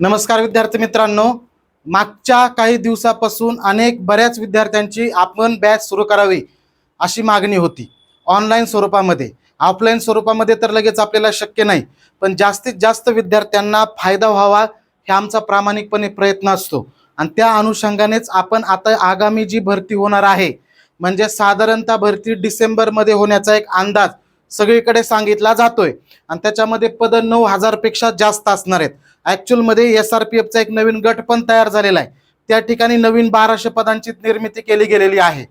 नमस्कार विद्यार्थी मित्रांनो. मागच्या काही दिवसापासून अनेक बऱ्याच विद्यार्थ्यांची आपण बॅच सुरू करावी अशी मागणी होती. ऑनलाईन स्वरूपामध्ये. ऑफलाईन स्वरूपामध्ये तर लगेच आपल्याला शक्य नाही पण जास्तीत जास्त विद्यार्थ्यांना फायदा व्हावा हे आमचा प्रामाणिकपणे प्रयत्न असतो. आणि त्या अनुषंगानेच आपण आता आगामी जी भरती होणार आहे म्हणजे साधारणतः भरती डिसेंबरमध्ये होण्याचा एक अंदाज सगळीकडे सांगितला जातोय. आणि त्याच्यामध्ये पद नऊ हजारपेक्षा जास्त असणार आहेत. ॲक्च्युअलमध्ये एस आर पी एफचा एक नवीन गट पण तयार झालेला आहे. त्या ठिकाणी नवीन बाराशे पदांची निर्मिती केली गेलेली आहे.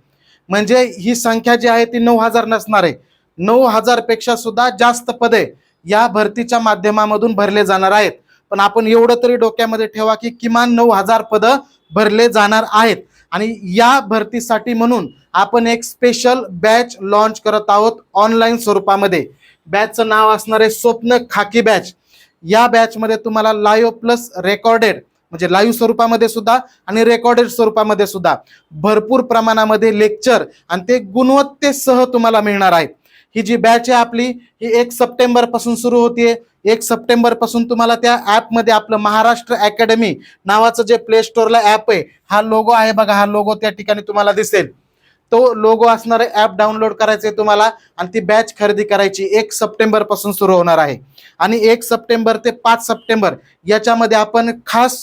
म्हणजे ही संख्या जी आहे ती नऊ हजार नसणार आहे. नऊ हजारपेक्षा सुद्धा जास्त पदे या भरतीच्या माध्यमामधून भरले जाणार आहेत. पण आपण एवढं तरी डोक्यामध्ये ठेवा की किमान नऊ हजार पदं भरले जाणार आहेत. आणि या भरतीसाठी म्हणून आपण एक स्पेशल बॅच लॉन्च करत आहोत ऑनलाईन स्वरूपामध्ये. बॅचचं नाव असणार आहे स्वप्न खाकी बॅच या बॅचमध्ये तुम्हाला लाईव्ह प्लस रेकॉर्डेड म्हणजे लाईव्ह स्वरूपामध्ये सुद्धा आणि रेकॉर्डेड स्वरूपामध्ये सुद्धा भरपूर प्रमाणामध्ये लेक्चर आणि ते गुणवत्तेसह तुम्हाला मिळणार आहे. ही जी बॅच आहे आपली ही एक सप्टेंबरपासून सुरू होतीये. एक सप्टेंबरपासून तुम्हाला त्या ॲपमध्ये आपलं महाराष्ट्र अकॅडमी नावाचं जे प्ले स्टोअरला ॲप आहे हा लोगो आहे बघा हा लोगो त्या ठिकाणी तुम्हाला दिसेल. तो लोगो असणारे ॲप डाउनलोड करायचे तुम्हाला आणि ती बॅच खरेदी करायची एक सप्टेंबरपासून सुरू होणार आहे. आणि एक सप्टेंबर ते पाच सप्टेंबर याच्यामध्ये आपण खास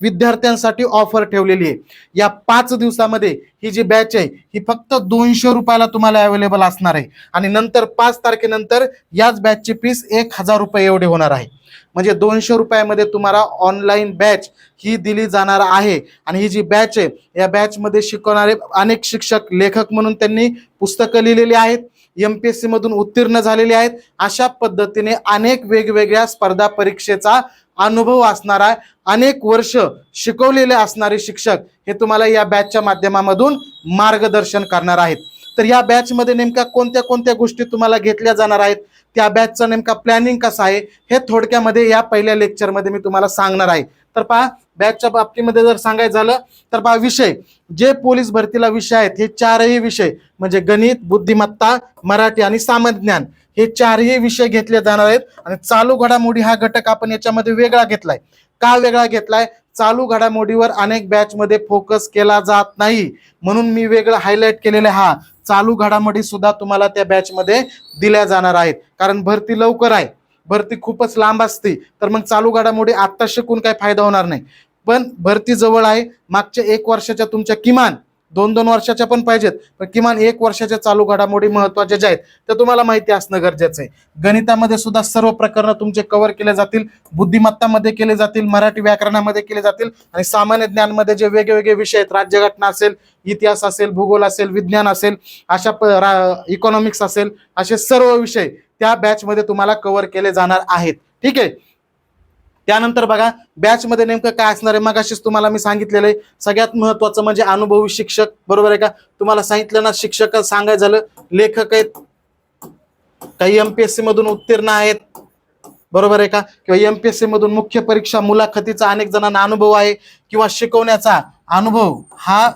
विद्यार्थ्यांसाठी ऑफर ठेवलेली आहे. या पाच दिवसामध्ये ही जी बॅच आहे ही फक्त दोनशे रुपयाला तुम्हाला अवेलेबल असणार आहे. आणि नंतर पाच तारखेनंतर याच बॅचची फीस एक हजार रुपये एवढी होणार आहे. म्हणजे दोनशे रुपयामध्ये तुम्हाला ऑनलाईन बॅच ही दिली जाणार आहे. आणि ही जी बॅच आहे या बॅचमध्ये शिकवणारे अनेक शिक्षक लेखक म्हणून त्यांनी पुस्तकं लिहिलेली आहेत. एम पी एस सी मधून उत्तीर्ण झालेले आहेत. अशा पद्धतीने अनेक वेगवेगळ्या स्पर्धा परीक्षेचा अनुभव असणारा अनेक वर्ष शिकवलेले असणारे शिक्षक हे तुम्हाला या बॅचच्या माध्यमामधून मार्गदर्शन करणार आहेत. तर या बॅचमध्ये नेमक्या कोणत्या कोणत्या गोष्टी तुम्हाला घेतल्या जाणार आहेत? त्या बॅचचा नेमका प्लॅनिंग कसा आहे? हे थोडक्यामध्ये या पहिल्या लेक्चरमध्ये मी तुम्हाला सांगणार आहे. तर पहा बॅचच्या बाबतीमध्ये जर सांगायचं झालं तर पहा विषय. जे पोलीस भरतीला विषय आहेत हे चारही विषय म्हणजे गणित बुद्धिमत्ता मराठी आणि सामान्य ज्ञान हे चारही विषय घेतले जाणार आहेत. आणि चालू घडामोडी हा घटक आपण याच्यामध्ये वेगळा घेतलाय. का वेगळा घेतलाय? चालू घडामोडीवर अनेक बॅच मध्ये फोकस केला जात नाही. म्हणून मी वेगळं हायलाईट केलेलं हा चालू घडामोडी सुद्धा तुम्हाला त्या बॅच मध्ये दिल्या जाणार आहेत. कारण भरती लवकर आहे. भरती खूपच लांब असते. तर मग चालू घडामोडी आत्ता शिकून काही फायदा होणार नाही. पण भरती जवळ आहे. मागच्या एक वर्षाच्या तुमच्या किमान दोन दोन वर्षाच्या पण पाहिजेत. पण किमान एक वर्षाच्या चालू घडामोडी महत्त्वाच्या ज्या आहेत त्या तुम्हाला माहिती असणं गरजेचं आहे. गणितामध्ये सुद्धा सर्व प्रकरणं तुमचे कव्हर केले जातील. बुद्धिमत्तामध्ये केले जातील. मराठी व्याकरणामध्ये केले जातील. आणि सामान्य ज्ञानमध्ये जे वेगवेगळे विषय आहेत राज्यघटना असेल इतिहास असेल भूगोल असेल विज्ञान असेल अशा इकॉनॉमिक्स असेल असे सर्व विषय त्या बॅचमध्ये तुम्हाला कव्हर केले जाणार आहेत. ठीक आहे? त्यानंतर बघा बॅचमध्ये नेमकं काय असणार आहे? मगाशीच तुम्हाला मी सांगितलेलं आहे. सगळ्यात महत्वाचं म्हणजे अनुभवी शिक्षक बरोबर आहे का? तुम्हाला सांगितलं ना शिक्षक सांगायचं झालं लेखक आहेत. काही एमपीएससी मधून उत्तीर्ण आहेत. बरोबर आहे का? किंवा एमपीएससी मधून मुख्य परीक्षा मुलाखतीचा अनेक जणांना अनुभव आहे किंवा शिकवण्याचा अनुभव. हा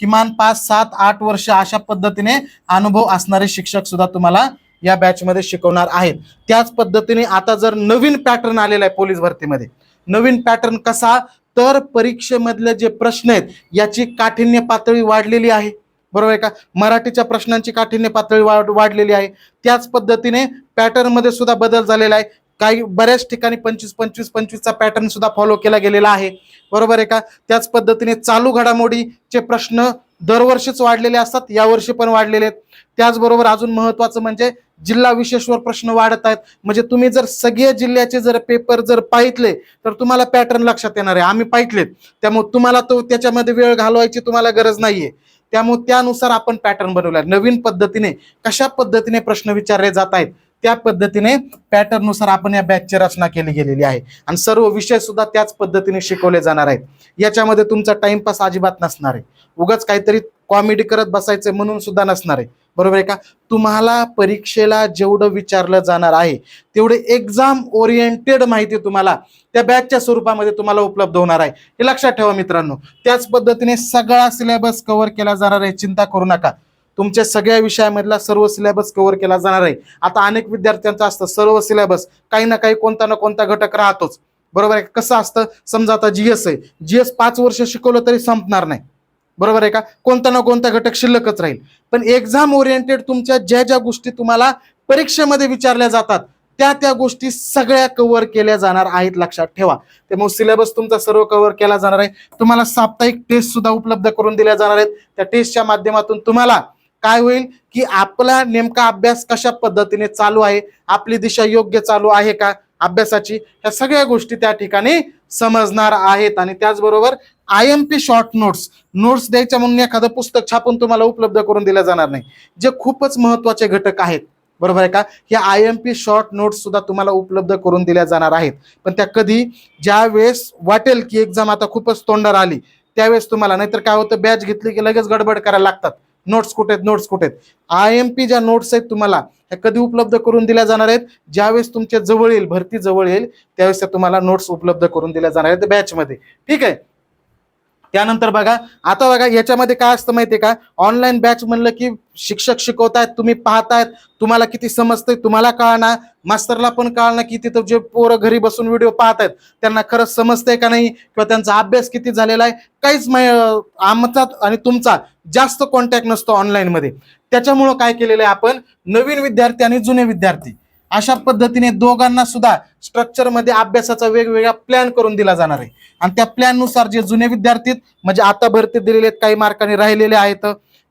किमान पाच सात आठ वर्ष अशा पद्धतीने अनुभव असणारे शिक्षक सुद्धा तुम्हाला या बॅचमध्ये शिकवणार आहेत. त्याच पद्धतीने आता जर नवीन पॅटर्न आलेला आहे पोलीस भरतीमध्ये. नवीन पॅटर्न कसा? तर परीक्षेमधले जे प्रश्न आहेत याची काठिण्य पातळी वाढलेली आहे. बरोबर आहे का? मराठीच्या प्रश्नांची काठिण्य पातळी वाढ वाढलेली आहे. त्याच पद्धतीने पॅटर्नमध्ये सुद्धा बदल झालेला आहे. काही बऱ्याच ठिकाणी पंचवीस पंचवीस पंचवीसचा पॅटर्न सुद्धा फॉलो केला गेलेला आहे. बरोबर आहे का? त्याच पद्धतीने चालू घडामोडीचे प्रश्न दरवर्षीच वाढलेले असतात यावर्षी पण वाढलेले आहेत. त्याचबरोबर अजून महत्वाचं म्हणजे जिल्हा विशेषवर प्रश्न वाढत आहेत. म्हणजे तुम्ही जर सगळे जिल्ह्याचे जर पेपर जर पाहितले तर तुम्हाला पॅटर्न लक्षात येणार आहे. आम्ही पाहितलेत. त्यामुळे तुम्हाला तो त्याच्यामध्ये वेळ घालवायची तुम्हाला गरज नाहीये. त्यामुळे त्यानुसार आपण पॅटर्न बनवला नवीन पद्धतीने कशा पद्धतीने प्रश्न विचारले जात आहेत त्या पद्धतीने पॅटर्ननुसार आपण या बॅचची रचना केली गेलेली आहे. आणि सर्व विषय सुद्धा त्याच पद्धतीने शिकवले जाणार आहेत. याच्यामध्ये तुमचा टाइमपास अजिबात नसणार आहे. उगाच काहीतरी कॉमेडी करत बसायचं म्हणून सुद्धा नसणार आहे. बरोबर आहे का? तुम्हाला परीक्षेला जेवढं विचारलं जाणार आहे तेवढे एक्झाम ओरिएंटेड माहिती तुम्हाला त्या बॅचच्या स्वरूपामध्ये तुम्हाला उपलब्ध होणार आहे. हे लक्षात ठेवा मित्रांनो. त्याच पद्धतीने सगळा सिलेबस कव्हर केला जाणार आहे. चिंता करू नका. तुमच्या सगळ्या विषयामधला सर्व सिलेबस कव्हर केला जाणार आहे. आता अनेक विद्यार्थ्यांचं असतं सर्व सिलेबस काही ना काही कोणता ना कोणता घटक राहतोच. बरोबर आहे कसं असतं? समजा आता जीएस आहे. जीएस पाच वर्ष शिकवलं तरी संपणार नाही. बरोबर आहे का? कोणता ना कोणता घटक शिल्लकच राहील. पण एक्झाम ओरिएंटेड तुमच्या ज्या ज्या गोष्टी तुम्हाला परीक्षेमध्ये विचारल्या जातात त्या त्या गोष्टी सगळ्या कव्हर केल्या जाणार आहेत लक्षात ठेवा. त्यामुळे सिलेबस तुमचा सर्व कव्हर केला जाणार आहे. तुम्हाला साप्ताहिक टेस्ट सुद्धा उपलब्ध करून दिल्या जाणार आहेत. त्या टेस्टच्या माध्यमातून तुम्हाला काय होईल की आपला नेमका अभ्यास कशा पद्धतीने चालू आहे? आपली दिशा योग्य चालू आहे का? अभ्यासाची ह्या सगळ्या गोष्टी त्या ठिकाणी समजणार आहेत. आणि त्याचबरोबर I M P short notes notes द्यायच्या म्हणून एखादं पुस्तक छापून तुम्हाला उपलब्ध करून दिलं जाणार नाही. जे खूपच महत्त्वाचे घटक आहेत. बरोबर आहे का? ह्या I M P short notes सुद्धा तुम्हाला उपलब्ध करून दिल्या जाणार आहेत. पण त्या कधी ज्या वेळेस वाटेल की एक्झाम आता खूपच तोंडावर आली त्यावेळेस तुम्हाला नाहीतर काय होतं बॅच घेतली की लगेच गडबड करायला लागतात. नोट्स कुठे आहेत? नोट्स कुठे आहेत? आय एम पी ज्या नोट्स आहेत तुम्हाला ह्या कधी उपलब्ध करून दिल्या जाणार आहेत? ज्यावेळेस तुमच्या जवळ येईल भरती जवळ येईल त्यावेळेस त्या तुम्हाला नोट्स उपलब्ध करून दिल्या जाणार आहेत. बॅचमध्ये ठीक आहे? त्यानंतर बघा आता बघा याच्यामध्ये काय असतं माहितीये का? ऑनलाईन बॅच म्हणलं की शिक्षक शिकवतायत तुम्ही पाहतायत तुम्हाला किती समजतंय तुम्हाला कळणार. मास्तरला पण कळणार की तिथं जे पोरं घरी बसून व्हिडिओ पाहतायत त्यांना खरंच समजतंय का नाही? किंवा त्यांचा अभ्यास किती झालेला आहे? काहीच आमचा आणि तुमचा जास्त कॉन्टॅक्ट नसतो ऑनलाईनमध्ये त्याच्यामुळं काय केलेलं आहे आपण? नवीन विद्यार्थी आणि जुने विद्यार्थी. अशा पद्धतीने दोघांना सुद्धा स्ट्रक्चरमध्ये अभ्यासाचा वेगवेगळा प्लॅन करून दिला जाणार आहे. आणि त्या प्लॅननुसार जे जुने विद्यार्थी म्हणजे आता भरती दिलेले आहेत काही मार्काने राहिलेले आहेत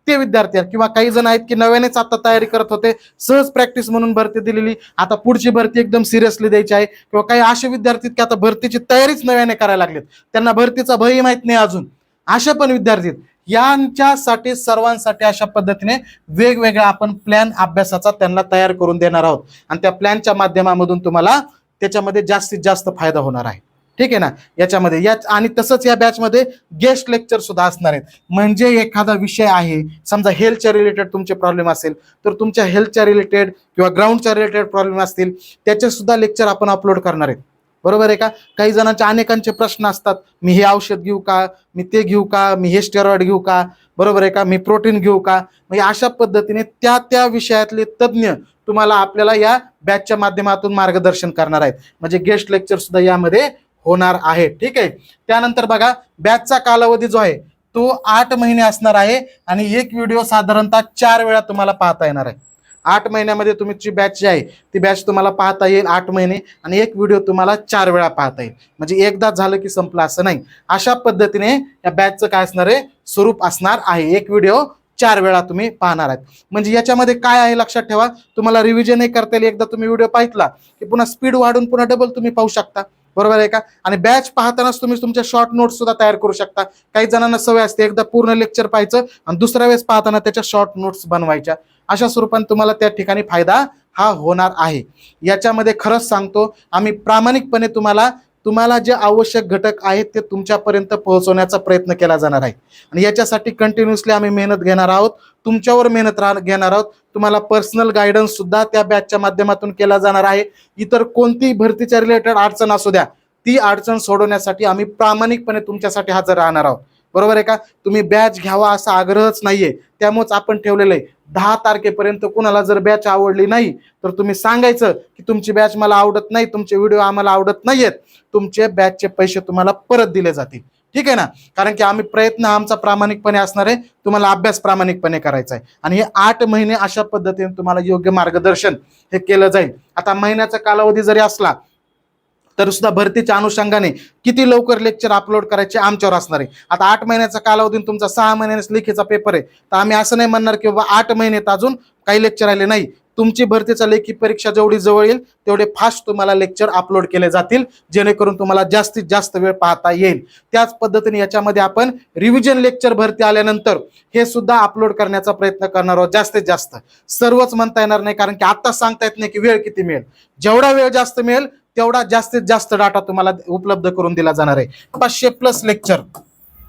ते विद्यार्थी आहेत. किंवा काही जण आहेत की नव्यानेच आता तयारी करत होते सहज प्रॅक्टिस म्हणून भरती दिलेली आता पुढची भरती एकदम सिरियसली द्यायची आहे. किंवा काही असे विद्यार्थी की आता भरतीची तयारीच नव्याने करायला लागलेत. त्यांना भरतीचा भयही माहीत नाही अजून. अशा पण विद्यार्थी यांच्यासाठी सर्वांसाठी अशा पद्धतीने वेगवेगळा आपण प्लॅन अभ्यासाचा त्यांना तयार करून देणार आहोत. आणि त्या प्लॅनच्या माध्यमामधून तुम्हाला त्याच्यामध्ये जास्तीत जास्त फायदा होणार आहे. ठीक आहे ना? याच्यामध्ये या आणि तसंच या बॅचमध्ये गेस्ट लेक्चर सुद्धा असणार आहेत. म्हणजे एखादा विषय आहे समजा हेल्थच्या रिलेटेड तुमचे प्रॉब्लेम असेल तर तुमच्या हेल्थच्या रिलेटेड किंवा ग्राउंडच्या रिलेटेड प्रॉब्लेम असतील त्याचे सुद्धा लेक्चर आपण अपलोड करणार आहेत. बरोबर आहे का? काही जणांचे अनेकांचे प्रश्न असतात मी हे औषध घेऊ का? मी ते घेऊ का? मी हे स्टेरॉइड घेऊ का? बरोबर आहे का? मी प्रोटीन घेऊ का? म्हणजे अशा पद्धतीने त्या त्या विषयातले तज्ज्ञ तुम्हाला आपल्याला या बॅचच्या माध्यमातून मार्गदर्शन करणार आहेत. म्हणजे गेस्ट लेक्चर सुद्धा यामध्ये होणार आहे. ठीक आहे? त्यानंतर बघा बॅचचा कालावधी जो आहे तो आठ महिने असणार आहे आणि एक व्हिडिओ साधारणतः चार वेळा तुम्हाला पाहता येणार आहे. आठ महिन्यामध्ये तुमची बॅच जी आहे ती बॅच तुम्हाला पाहता येईल आठ महिने आणि एक व्हिडिओ तुम्हाला चार वेळा पाहता येईल. म्हणजे एकदा झालं की संपलं असं नाही. अशा पद्धतीने या बॅचचं काय असणार आहे? स्वरूप असणार आहे. एक व्हिडिओ चार वेळा तुम्ही पाहणार आहेत. म्हणजे याच्यामध्ये काय आहे लक्षात ठेवा. तुम्हाला रिव्हिजनही करता येईल. एकदा तुम्ही व्हिडिओ पाहितला की पुन्हा स्पीड वाढून पुन्हा डबल तुम्ही पाहू शकता. बरोबर आहे का? आणि बॅच पाहतानाच तुम्ही तुमच्या शॉर्ट नोट्स सुद्धा तयार करू शकता. काही जणांना सवय असते एकदा पूर्ण लेक्चर पाहायचं आणि दुसऱ्या वेळेस पाहताना त्याच्या शॉर्ट नोट्स बनवायच्या. अशा स्वरूपाने तुम्हाला त्या ठिकाणी फायदा हा होणार आहे. याच्यामध्ये खरंच सांगतो आम्ही प्रामाणिकपणे तुम्हाला तुम्हाला जे आवश्यक घटक आहेत ते तुमच्यापर्यंत पोहोचवण्याचा प्रयत्न केला जाणार आहे. आणि याच्यासाठी कंटिन्युअसली आम्ही मेहनत घेणार आहोत. तुमच्यावर मेहनत राह घेणार आहोत. तुम्हाला पर्सनल गायडन्स सुद्धा त्या बॅचच्या माध्यमातून केला जाणार आहे. इतर कोणतीही भरतीच्या रिलेटेड अडचण असू द्या ती अडचण सोडवण्यासाठी आम्ही प्रामाणिकपणे तुमच्यासाठी हजर राहणार आहोत. बरोबर आहे का? तुम्ही बॅच घ्यावा असा आग्रहच नाहीये. त्यामुळेच आपण ठेवलेलं आहे. दहा तारखेपर्यंत कुणाला जर बॅच आवडली नाही तर तुम्ही सांगायचं की तुमची बॅच मला आवडत नाही तुमचे व्हिडिओ आम्हाला आवडत नाहीयेत. तुमचे बॅचचे पैसे तुम्हाला परत दिले जातील. ठीक आहे ना? कारण की आम्ही प्रयत्न आमचा प्रामाणिकपणे असणार आहे. तुम्हाला अभ्यास प्रामाणिकपणे करायचा आहे. आणि हे आठ महिने अशा पद्धतीने तुम्हाला योग्य मार्गदर्शन हे केलं जाईल. आता महिन्याचा कालावधी जरी असला तर सुद्धा भरतीच्या अनुषंगाने किती लवकर लेक्चर अपलोड करायचे आमच्यावर असणार आहे. आता आठ महिन्याचा कालावधी तुमचा सहा महिन्यानेच लेखीचा पेपर आहे. तर आम्ही असं नाही म्हणणार की बाबा आठ महिन्यात अजून काही लेक्चर आले नाही. तुमची भरतीचा लेखी परीक्षा जेवढी जवळ येईल तेवढे फास्ट तुम्हाला लेक्चर अपलोड केले जातील जेणेकरून तुम्हाला जास्तीत जास्त वेळ पाहता येईल. त्याच पद्धतीने याच्यामध्ये आपण रिव्हिजन लेक्चर भरती आल्यानंतर हे सुद्धा अपलोड करण्याचा प्रयत्न करणार आहोत जास्तीत जास्त. सर्वच म्हणता येणार नाही कारण की आता सांगता येत नाही की वेळ किती मिळेल. जेवढा वेळ जास्त मिळेल तेवढा जास्तीत जास्त डाटा तुम्हाला उपलब्ध करून दिला जाणार आहे. पाचशे प्लस लेक्चर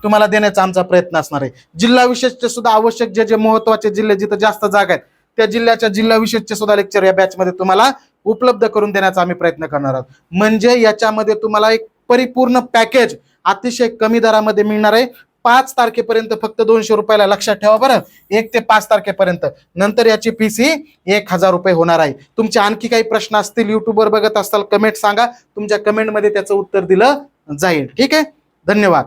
तुम्हाला देण्याचा आमचा प्रयत्न असणार आहे. जिल्हा विशेषचे सुद्धा आवश्यक जे जे महत्त्वाचे जिल्हे जिथं जास्त जागा आहेत त्या जिल्ह्याच्या जिल्हा विशेषचे सुद्धा लेक्चर या बॅचमध्ये तुम्हाला उपलब्ध करून देण्याचा आम्ही प्रयत्न करणार आहोत. म्हणजे याच्यामध्ये तुम्हाला एक परिपूर्ण पॅकेज अतिशय कमी दरामध्ये मिळणार आहे. पाच तारखेपर्यंत फक्त दोनशे रुपयाला लक्षात ठेवा बरं. एक ते पाच तारखेपर्यंत. नंतर याची फीस ही एक हजार रुपये होणार आहे. तुमचे आणखी काही प्रश्न असतील युट्यूबवर बघत असताल कमेंट सांगा. तुमच्या कमेंटमध्ये त्याचं उत्तर दिलं जाईल. ठीक आहे? धन्यवाद.